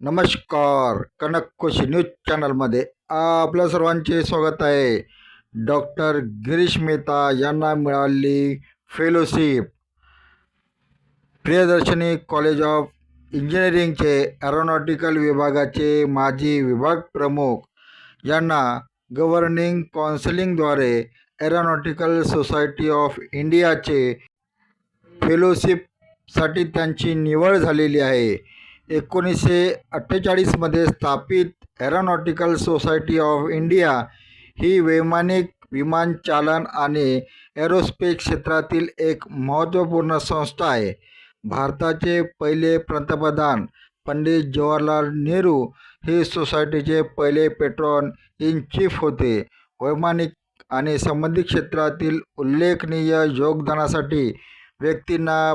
नमस्कार. कनक खुशी न्यूज चॅनलमध्ये आपल्या सर्वांचे स्वागत आहे. डॉक्टर गिरीश मेहता यांना मिळाली फेलोशिप. प्रियदर्शनी कॉलेज ऑफ इंजिनिअरिंगचे ॲरोनॉटिकल विभागाचे माजी विभाग प्रमुख यांना गव्हर्निंग काउन्सिलिंगद्वारे एरोनॉटिकल सोसायटी ऑफ इंडियाचे फेलोशिपसाठी त्यांची निवड झालेली आहे. एकोणीसशे अठ्ठेचाळीसमध्ये स्थापित एरोनॉटिकल सोसायटी ऑफ इंडिया ही वैमानिक विमानचालन आणि एरोस्पेस क्षेत्रातील एक महत्त्वपूर्ण संस्था आहे. भारताचे पहिले पंतप्रधान पंडित जवाहरलाल नेहरू हे सोसायटीचे पहिले पेट्रॉन इन चीफ होते. वैमानिक आणि संबंधित क्षेत्रातील उल्लेखनीय योगदानासाठी व्यक्तींना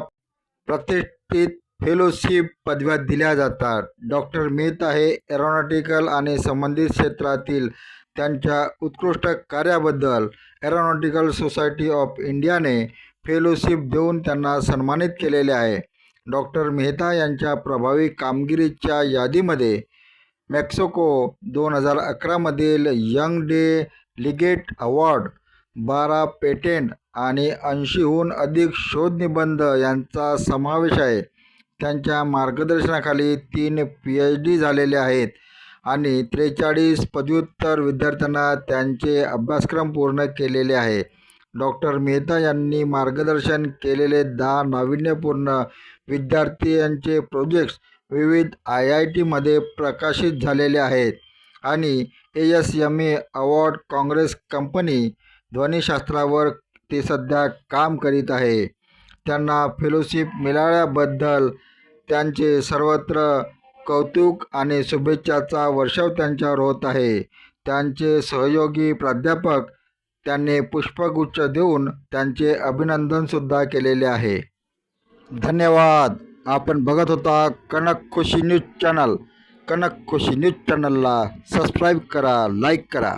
प्रतिष्ठित फेलोशिप पदव्या दिल्या जातात. डॉक्टर मेहता हे एरोनॉटिकल आणि संबंधित क्षेत्रातील त्यांच्या उत्कृष्ट कार्याबद्दल एरोनॉटिकल सोसायटी ऑफ इंडियाने फेलोशिप देऊन त्यांना सन्मानित केलेले आहे. डॉक्टर मेहता यांच्या प्रभावी कामगिरीच्या यादीमध्ये मेक्सिको दोन हजार अकरामधील यंग डे लिगेट अवॉर्ड बारा पेटेंट आणि ऐंशीहून अधिक शोधनिबंध यांचा समावेश आहे. त्यांच्या मार्गदर्शनाखाली तीन पी एच डी झालेले आहेत आणि त्रेचाळीस पदव्युत्तर विद्यार्थ्यांना त्यांचे अभ्यासक्रम पूर्ण केलेले आहे. डॉक्टर मेहता यांनी मार्गदर्शन केलेले दहा नाविन्यपूर्ण विद्यार्थीयांचे प्रोजेक्ट्स विविध आय आय टीमध्ये प्रकाशित झालेले आहेत आणि A S M A award Congress company ध्वनिशास्त्रावर ते सध्या काम करीत आहे. त्यांना फेलोशिप मिळाल्याबद्दल त्यांचे सर्वत्र कौतुक आणि शुभेच्छाचा वर्षाव त्यांच्यावर होत आहे. त्यांचे सहयोगी प्राध्यापक त्यांनी पुष्पगुच्छ देऊन त्यांचे अभिनंदनसुद्धा केलेले आहे. धन्यवाद. आपण बघत होता Kanak Khushi news channel. Kanak Khushi news चॅनलला सबस्क्राईब करा लाईक करा.